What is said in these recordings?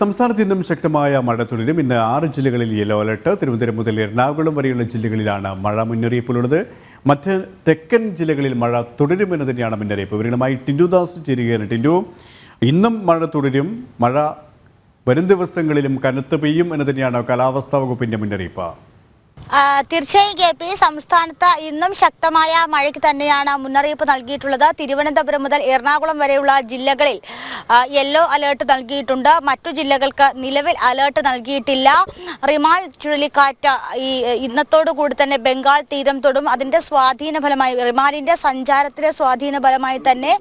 സംസ്ഥാനത്ത് ഇന്നും ശക്തമായ മഴ തുടരും. ഇന്ന് ആറ് ജില്ലകളിൽ യെല്ലോ അലർട്ട് തിരുവനന്തപുരം മുതൽ എറണാകുളം വരെയുള്ള ജില്ലകളിലാണ് മഴ മുന്നറിയിപ്പുള്ളത് മറ്റ് തെക്കൻ ജില്ലകളിൽ മഴ തുടരുമെന്ന് തന്നെയാണ് മുന്നറിയിപ്പ്. വിവരങ്ങളുമായി ടിൻഡുദാസ് ചേരുകയാണ്. ടിൻഡു ഇന്നും മഴ തുടരും. മഴ വരും ദിവസങ്ങളിലും കനത്ത് പെയ്യും എന്ന് തന്നെയാണ് കാലാവസ്ഥാ വകുപ്പിന്റെ മുന്നറിയിപ്പ്. തീർച്ചയായും കെ പി സംസ്ഥാനത്ത് ഇന്നും ശക്തമായ മഴയ്ക്ക് തന്നെയാണ് മുന്നറിയിപ്പ് നൽകിയിട്ടുള്ളത്. തിരുവനന്തപുരം മുതൽ എറണാകുളം വരെയുള്ള ജില്ലകളിൽ യെല്ലോ അലേർട്ട് നൽകിയിട്ടുണ്ട്. മറ്റു ജില്ലകൾക്ക് നിലവിൽ അലേർട്ട് നൽകിയിട്ടില്ല. റിമാൽ ചുഴലിക്കാറ്റ് ഈ ഇന്നത്തോടു കൂടി തന്നെ ബംഗാൾ തീരം തൊടും. അതിന്റെ സ്വാധീന ഫലമായി റിമാലിന്റെ സഞ്ചാരത്തിന്റെ സ്വാധീന ഫലമായി തന്നെ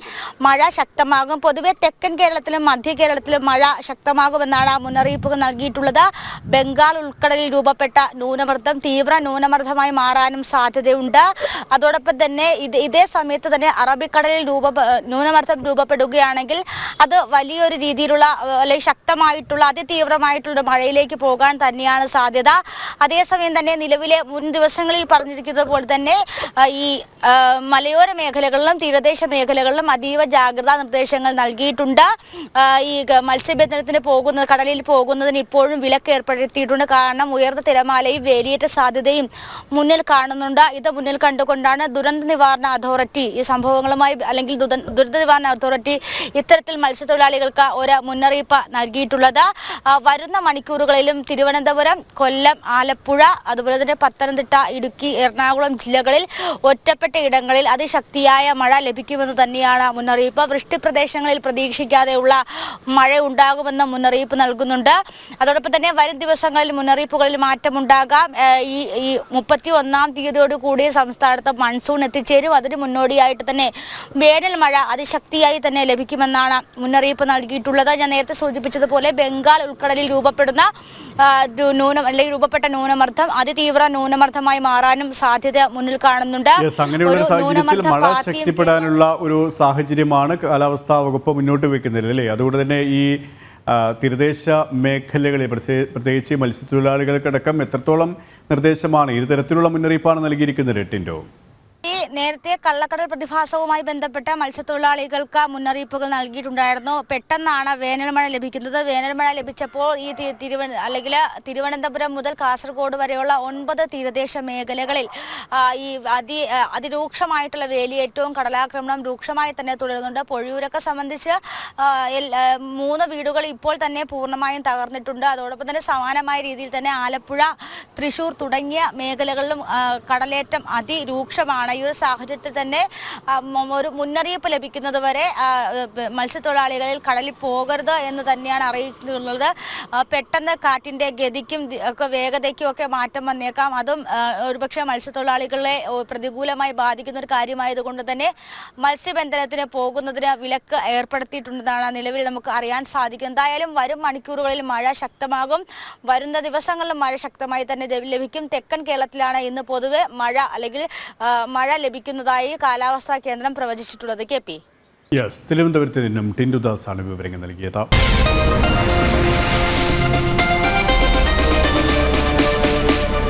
മഴ ശക്തമാകും. പൊതുവെ തെക്കൻ കേരളത്തിലും മധ്യ കേരളത്തിലും മഴ ശക്തമാകുമെന്നാണ് മുന്നറിയിപ്പുകൾ നൽകിയിട്ടുള്ളത്. ബംഗാൾ ഉൾക്കടലിൽ രൂപപ്പെട്ട ന്യൂനമർദ്ദം തീവ്ര ന്യൂനമർദ്ദമായി മാറാനും സാധ്യതയുണ്ട്. അതോടൊപ്പം തന്നെ ഇത് ഇതേ സമയത്ത് തന്നെ അറബിക്കടലിൽ രൂപ ന്യൂനമർദ്ദം രൂപപ്പെടുകയാണെങ്കിൽ അത് വലിയൊരു രീതിയിലുള്ള അല്ലെങ്കിൽ ശക്തമായിട്ടുള്ള അതിതീവ്രമായിട്ടുള്ള മഴയിലേക്ക് പോകാൻ തന്നെയാണ് സാധ്യത. അതേസമയം തന്നെ നിലവിലെ മുൻ ദിവസങ്ങളിൽ പറഞ്ഞിരിക്കുന്നത് പോലെ തന്നെ ഈ മലയോര മേഖലകളിലും തീരദേശ മേഖലകളിലും അതീവ ജാഗ്രതാ നിർദ്ദേശങ്ങൾ നൽകിയിട്ടുണ്ട്. ഈ മത്സ്യബന്ധനത്തിന് പോകുന്ന കടലിൽ പോകുന്നതിന് ഇപ്പോഴും വിലക്ക് ഏർപ്പെടുത്തിയിട്ടുണ്ട് കാരണം ഉയർന്ന തിരമാലയും വേലിയേറ്റ സാധ്യതയും മുന്നിൽ കാണുന്നുണ്ട്. ഇത് മുന്നിൽ കണ്ടുകൊണ്ടാണ് ദുരന്ത നിവാരണ അതോറിറ്റി ഈ സംഭവങ്ങളുമായി അല്ലെങ്കിൽ ദുരന്ത നിവാരണ അതോറിറ്റി ഇത്തരത്തിൽ മത്സ്യത്തൊഴിലാളികൾക്ക് ഒരു മുന്നറിയിപ്പ് നൽകിയിട്ടുള്ളത്. വരുന്ന മണിക്കൂറുകളിലും തിരുവനന്തപുരം കൊല്ലം ആലപ്പുഴ അതുപോലെ തന്നെ പത്തനംതിട്ട ഇടുക്കി എറണാകുളം ജില്ലകളിൽ ഒറ്റപ്പെട്ട ഇടങ്ങളിൽ അതിശക്തിയായ മഴ ലഭിക്കുമെന്ന് തന്നെയാണ് മുന്നറിയിപ്പ്. വൃഷ്ടി പ്രദേശങ്ങളിൽ പ്രതീക്ഷിക്കാതെയുള്ള മഴ ഉണ്ടാകുമെന്ന് മുന്നറിയിപ്പ് നൽകുന്നുണ്ട്. അതോടൊപ്പം തന്നെ വരും ദിവസങ്ങളിൽ മുന്നറിയിപ്പുകളിൽ മാറ്റമുണ്ടാകാം. ഈ ഈ മുപ്പത്തി ഒന്നാം തീയതിയോട് കൂടി സംസ്ഥാനത്ത് മൺസൂൺ എത്തിച്ചേരും. അതിന് മുന്നോടിയായിട്ട് തന്നെ വേനൽ മഴ അതിശക്തിയായി തന്നെ ലഭിക്കുമെന്നാണ് മുന്നറിയിപ്പ് നൽകിയിട്ടുള്ളത്. ഞാൻ നേരത്തെ സൂചിപ്പിച്ചതുപോലെ ബംഗാൾ ഉൾക്കടലിൽ രൂപപ്പെടുന്ന ന്യൂനം അല്ലെങ്കിൽ രൂപപ്പെട്ട ന്യൂനമർദ്ദം അതിതീവ്ര ന്യൂനമർദ്ദമായി മാറാനും സാധ്യത മുന്നിൽ കാണുന്നുണ്ട്. അങ്ങനെയുള്ള സാഹചര്യത്തിൽ മഴ ശക്തിപ്പെടാനുള്ള ഒരു സാഹചര്യമാണ് കാലാവസ്ഥാ വകുപ്പ് മുന്നോട്ട് വെക്കുന്നത് അല്ലേ? അതുകൊണ്ട് തന്നെ ഈ തീരദേശ മേഖലകളിൽ പ്രത്യേ- പ്രത്യേകിച്ച് മത്സ്യത്തൊഴിലാളികൾക്കടക്കം എത്രത്തോളം നിർദ്ദേശമാണ് ഇരുതരത്തിലുള്ള മുന്നറിയിപ്പാണ് നൽകിയിരിക്കുന്നത് ടിൻഡോ? ഈ നേരത്തെ കള്ളക്കടൽ പ്രതിഭാസവുമായി ബന്ധപ്പെട്ട മത്സ്യത്തൊഴിലാളികൾക്ക് മുന്നറിയിപ്പുകൾ നൽകിയിട്ടുണ്ടായിരുന്നു. പെട്ടെന്നാണ് വേനൽമഴ ലഭിക്കുന്നത്. വേനൽമഴ ലഭിച്ചപ്പോൾ ഈ തി- തിരുവ അല്ലെങ്കിൽ തിരുവനന്തപുരം മുതൽ കാസർഗോഡ് വരെയുള്ള ഒൻപത് തീരദേശ മേഖലകളിൽ ഈ അതി അതിരൂക്ഷമായിട്ടുള്ള വേലിയേറ്റവും കടലാക്രമണം രൂക്ഷമായി തന്നെ തുടരുന്നുണ്ട്. പൊഴിയൂരൊക്കെ സംബന്ധിച്ച് മൂന്ന് വീടുകൾ ഇപ്പോൾ തന്നെ പൂർണമായും തകർന്നിട്ടുണ്ട്. അതോടൊപ്പം തന്നെ സമാനമായ രീതിയിൽ തന്നെ ആലപ്പുഴ തൃശൂർ തുടങ്ങിയ മേഖലകളിലും കടലേറ്റം അതിരൂക്ഷമാണ്. ഈ ഒരു സാഹചര്യത്തിൽ തന്നെ ഒരു മുന്നറിയിപ്പ് ലഭിക്കുന്നത് വരെ മത്സ്യത്തൊഴിലാളികളിൽ കടലിൽ പോകരുത് എന്ന് തന്നെയാണ് അറിയിക്കുന്നത്. പെട്ടെന്ന് കാറ്റിന്റെ ഗതിക്കും ഒക്കെ വേഗതയ്ക്കും ഒക്കെ മാറ്റം വന്നേക്കാം. അതും ഒരുപക്ഷെ മത്സ്യത്തൊഴിലാളികളെ പ്രതികൂലമായി ബാധിക്കുന്ന ഒരു കാര്യമായതുകൊണ്ട് തന്നെ മത്സ്യബന്ധനത്തിന് പോകുന്നതിന് വിലക്ക് ഏർപ്പെടുത്തിയിട്ടുണ്ടെന്നാണ് നിലവിൽ നമുക്ക് അറിയാൻ സാധിക്കും. എന്തായാലും വരും മണിക്കൂറുകളിൽ മഴ ശക്തമാകും. വരുന്ന ദിവസങ്ങളിലും മഴ ശക്തമായി തന്നെ ലഭി- ലഭിക്കും. തെക്കൻ കേരളത്തിലാണ് ഇന്ന് പൊതുവെ മഴ അല്ലെങ്കിൽ മഴ ലഭിക്കുന്നതായി കാലാവസ്ഥാ കേന്ദ്രം പ്രവചിച്ചിട്ടുള്ളത്. K P. യെസ് തിരുവനന്തപുരത്ത് നിന്നും ടിൻഡുദാസാണ് വിവരങ്ങൾ നൽകിയത്.